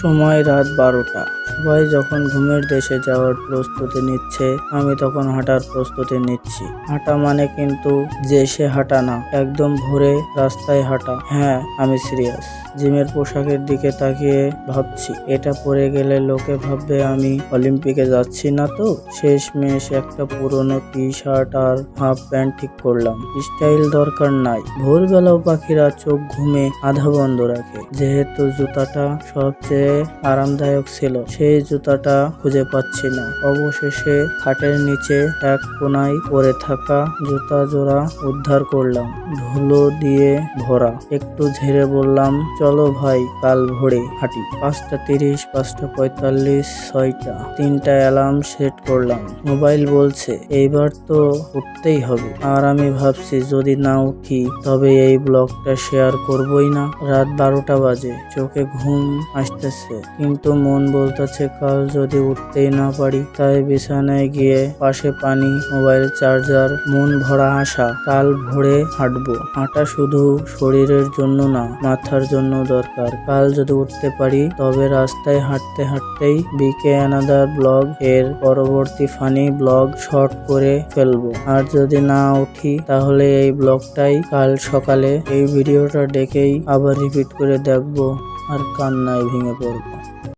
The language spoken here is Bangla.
সময় রাত বারোটা। সবাই যখন ঘুমের দেশে যাওয়ার প্রস্তুতি নিচ্ছে, আমি তখন হাঁটার প্রস্তুতি নিচ্ছি। হাঁটা মানে কিন্তু যে সে হাঁটা না, একদম ভোরে রাস্তায় হাঁটা। হ্যাঁ আমি সিরিয়াস। জিমের পোশাকের দিকে তাকিয়ে ভাবছি, এটা পরে গেলে লোকে ভাববে আমি অলিম্পিকে যাচ্ছি না তো? শেষ মেশ একটা পুরনো টি শার্ট আর হাফ প্যান্ট ঠিক করলাম। স্টাইল দরকার নাই। ভোরবেলাও পাখিরা চোখ ঘুমে আধা বন্ধ রাখে। যেহেতু জুতাটা সবচেয়ে আরামদায়ক ছিল। সেই জুতাটা খুঁজে পাচ্ছি না। অবশেষে খাটের নিচে এক কোনায় পরে থাকা জুতা জোড়া উদ্ধার করলাম। ধুলো দিয়ে ভরা। একটু ঝেড়ে বললাম, চলো ভাই, কাল ভোরে হাঁটি। পাঁচটা তিরিশ, পাঁচটা পঁয়তাল্লিশ, ছয়টা। তিনটা অ্যালার্ম সেট করলাম। মোবাইল বলছে, এইবার তো উঠতেই হবে। আর আমি ভাবছি, যদি না উঠি, তবে এই ব্লগটা শেয়ার করবই না। রাত বারোটা বাজে। চোখে ঘুম আসতেছে কিন্তু মন বলতেছে, কাল যদি উঠতেই না পারি, তাই বিছানায় গিয়ে পাশে পানি, মোবাইল চার্জার, মন ভরা আশা, কাল ভোরে হাঁটবো। হাঁটা শুধু শরীরের জন্য না, মাথার জন্য দরকার। কাল যদি উঠতে পারি, তবে রাস্তায় হাঁটতে হাঁটতেই বিকে অ্যানাদার ব্লগ এর পরবর্তী ফানি ব্লগ শর্ট করে ফেলব। আর যদি না উঠি, তাহলে এই ব্লগটাই কাল সকালে, এই ভিডিওটা দেখেই আবার রিপিট করে দেখব। আর কান্নায় ভেঙে পড়ব।